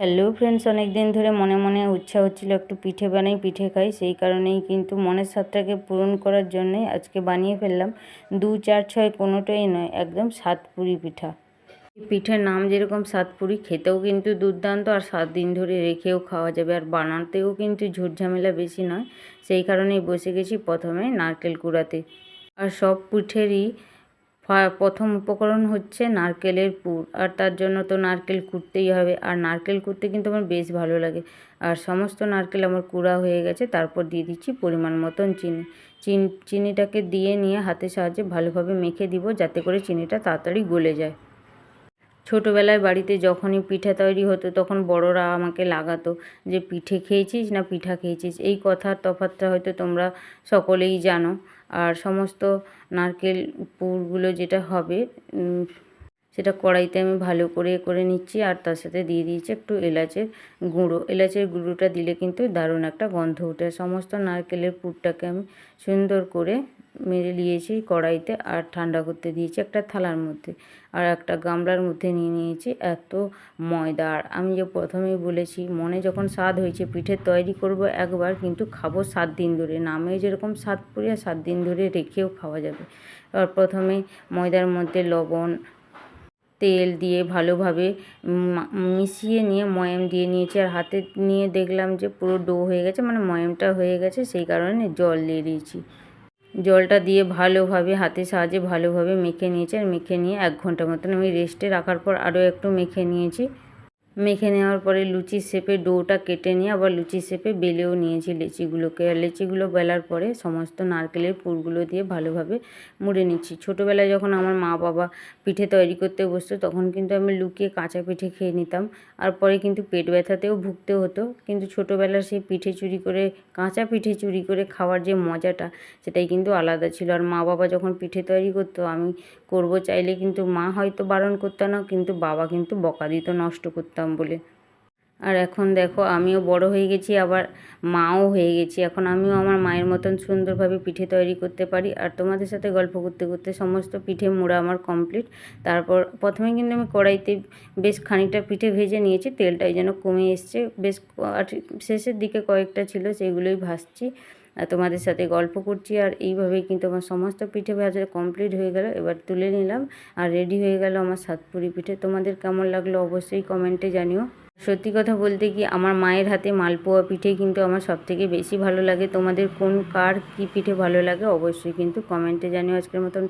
Hello friends অনেক দিন ধরে মনে মনে ইচ্ছা হচ্ছিল একটু পিঠে বানাই, পিঠে খাই। সেই কারণেই কিন্তু মনের স্বাদটাকে পূরণ করার জন্যই আজকে বানিয়ে ফেললাম দু, চার, ছয় কোনোটাই নয়, একদম সাতপুরি পিঠা। পিঠের নাম যেরকম সাতপুরি, খেতেও কিন্তু দুর্দান্ত আর সাত দিন ধরে রেখেও খাওয়া যাবে। আর বানাতেও কিন্তু ঝুটঝামেলা বেশি নয়। সেই কারণেই বসে গেছি প্রথমে নারকেল কুড়াতে। আর সব পিঠেরই প্রথম উপকরণ হচ্ছে নারকেলের পুর। আর তার জন্য তো নারকেল কুটতেই হবে। আর নারকেল কুটতে কিন্তু আমার বেশ ভালো লাগে। আর সমস্ত নারকেল আমার কুড়া হয়ে গেছে। তারপর দিয়ে দিচ্ছি পরিমাণ মতন চিনি। চিন চিনিটাকে দিয়ে নিয়ে হাতের সাহায্যে ভালোভাবে মেখে দিব, যাতে করে চিনিটা তাড়াতাড়ি গলে যায়। ছোটোবেলায় বাড়িতে যখনই পিঠা তৈরি হতো, তখন বড়রা আমাকে লাগাতো যে, পিঠে খেয়েছিস না পিঠা খেয়েছিস? এই কথার তফাতটা হয়তো তোমরা সকলেই জানো। আর সমস্ত নারকেল পুরগুলো যেটা হবে সেটা কড়াইতে আমি ভালো করে করে নিচ্ছি আর তার সাথে দিয়ে দিয়েছি একটু এলাচের গুঁড়ো। এলাচের গুঁড়োটা দিলে কিন্তু দারুণ একটা গন্ধ ওঠে। সমস্ত নারকেলের পুরটাকে আমি সুন্দর করে মেরে নিয়েছি কড়াইতে আর ঠান্ডা করতে দিয়েছি একটা থালার মধ্যে। আর একটা গামলার মধ্যে নিয়ে নিয়েছি এত ময়দা। আর আমি যে প্রথমেই বলেছি, মনে যখন স্বাদ হয়েছে, পিঠে তৈরি করব একবার কিন্তু খাব সাত দিন ধরে। নামে যেরকম স্বাদ পুরি আর সাত দিন ধরে রেখেও খাওয়া যাবে। আর প্রথমে ময়দার মধ্যে লবণ তেল দিয়ে ভালোভাবে মিশিয়ে নিয়ে ময়াম দিয়ে নিয়েছি। আর হাতে নিয়ে দেখলাম যে পুরো ডো হয়ে গেছে মানে ময়ামটা হয়ে গেছে, সেই কারণে জল দিয়ে দিয়েছি। জলটা দিয়ে ভালোভাবে হাতে সাহায্যে ভালোভাবে মেখে নিয়েছি। আর মেখে নিয়ে এক ঘণ্টা মতন আমি রেস্টে রাখার পর আরও একটু মেখে নিয়েছি। মেখে নেওয়ার পরে লুচির শেপে ডোটা কেটে নিয়ে আবার লুচির শেপে বেলেও নিয়েছি লেচিগুলোকে। আর লেচিগুলো বেলার পরে সমস্ত নারকেলের পুরগুলো দিয়ে ভালোভাবে মুড়ে নিচ্ছি। ছোটোবেলায় যখন আমার মা বাবা পিঠে তৈরি করতে বসতো, তখন কিন্তু আমি লুকিয়ে কাঁচা পিঠে খেয়ে নিতাম। আর পরে কিন্তু পেট ব্যথাতেও ভুগতে হতো। কিন্তু ছোটোবেলার সেই পিঠে চুরি করে, কাঁচা পিঠে চুরি করে খাওয়ার যে মজাটা, সেটাই কিন্তু আলাদা ছিল। আর মা বাবা যখন পিঠে তৈরি করতো, আমি করব চাইলে কিন্তু মা হয়তো বারণ করতো না, কিন্তু বাবা কিন্তু বকা দিত, নষ্ট করতাম। বলে। আর এখন দেখো আমিও বড় হয়ে গেছি, আবার মাও হয়ে গেছি। এখন আমিও আমার মায়ের মতন সুন্দরভাবে পিঠে তৈরি করতে পারি। আর তোমাদের সাথে গল্প করতে করতে সমস্ত পিঠে মোড়া আমার কমপ্লিট তারপর প্রথমে কিন্তু আমি কড়াইতে বেশ খানিকটা পিঠে ভেজে নিয়েছি, তেলটাই যেন কমে এসছে। বেশ আর শেষের দিকে কয়েকটা ছিল, সেগুলোই ভাসছি আর তোমাদের সাথে গল্প করছি, আর এইভাবেই কিন্তু আমার সমস্ত পিঠে ভাজা কমপ্লিট হয়ে গেল। এবার তুলে নিলাম, আর রেডি হয়ে গেল আমার সাতপুরি পিঠে। তোমাদের কেমন লাগল অবশ্যই কমেন্টে জানিও। সত্যি কথা বলতে কি আমার মায়ের হাতে মালপোয়া পিঠে কিন্তু আমার সব থেকে বেশি ভালো লাগে। তোমাদের কোন কার কি পিঠে ভালো লাগে? অবশ্যই কিন্তু কমেন্টে জানিও আজকের মতন